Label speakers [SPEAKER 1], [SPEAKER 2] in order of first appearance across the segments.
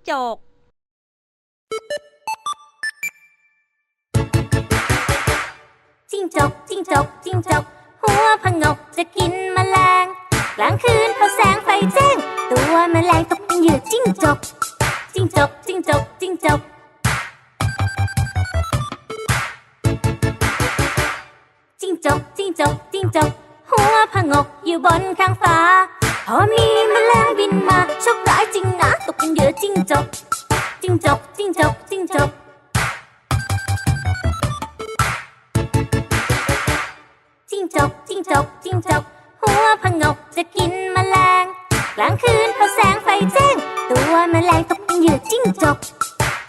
[SPEAKER 1] จิ้งจก จิ้งจก จิ้งจก จิ้งจก หัวผงกจะกินแมลง กลางคืนพอแสงไฟแจ้ง ตัวแมลงตกเป็นเหยื่อจิ้งจก จิ้งจก จิ้งจก จิ้งจก จิ้งจก จิ้งจก จิ้งจก หัวผงกอยู่บนข้างฟ้า พอมีแมลงบินมาโชคร้ายจริงนะ ตกเป็นเหยื่อจิ้งจกจิ้งจกจิ้งจกจิ้งจกจิ้งจกจิ้งจกจิ้งจกหัวผงกจะกินแมลงกลางคืนพอแสงไฟแจ้ง ตัวแมลงตกเป็นเหยื่อจิ้งจก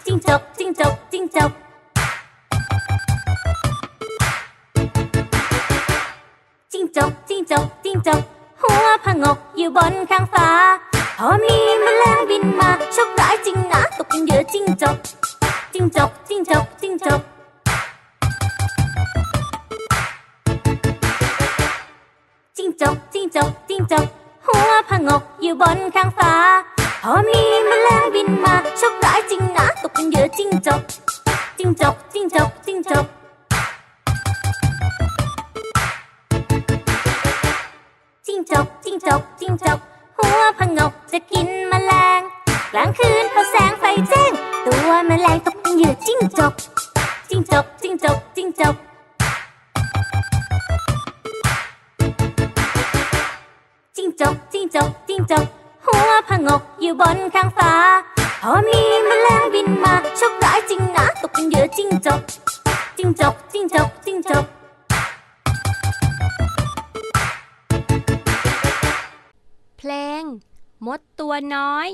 [SPEAKER 1] จิ้งจกจิ้งจกจิ้งจกจิ้งจกจิ้งจกจิ้งจกหัวผงกอยู่บนข้างฟ้าพอมีแม มีแมลงบินมาโชคร้ายจริงนะตกเป็นเหยื่อจิ้งจกจิ้งจกจิ้งจกจิ้งจกจิ้งจกจิ้งจกจิ้งจกหัวผงกจะกินแมลงกลางคืนพอแสงไฟแจ้ง ตัวแมลงตกเป็นเหยื่อจิ้งจกจิ้งจกจิ้งจกจิ้งจกจิ้งจกจิ้งจกจิ้งจก หัวผงกอยู่บนข้างฟ้า พอมีแมลงบินมาโชคร้ายจริงนะตกเป็นเหยื่อจิ้งจกจิ้งจกจิ้งจกจิ้งจก
[SPEAKER 2] เพลง มดตัวน้อย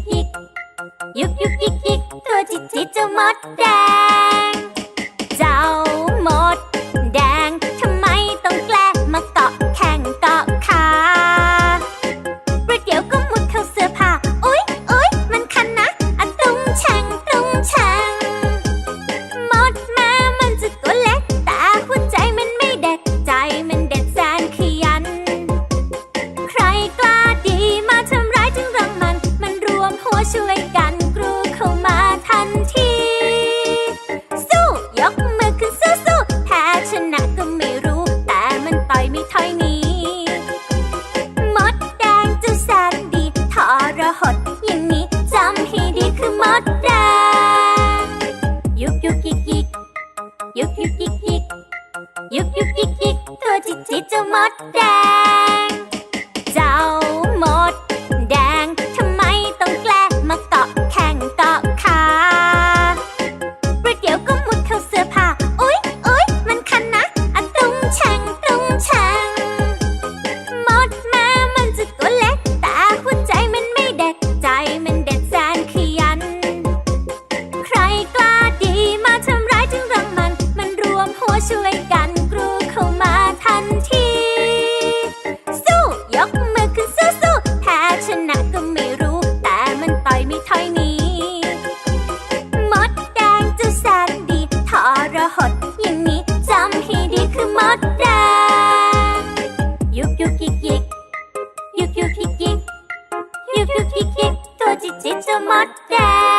[SPEAKER 1] ยุกยิกยิก ยุกยุกยิกยิกตัวจิตจิตเจ้ามดแดง ยุกยุกยิกยิกยุกยุกยิกยิกตัวจิตจิตจะามดแดง
[SPEAKER 3] Mott Dad.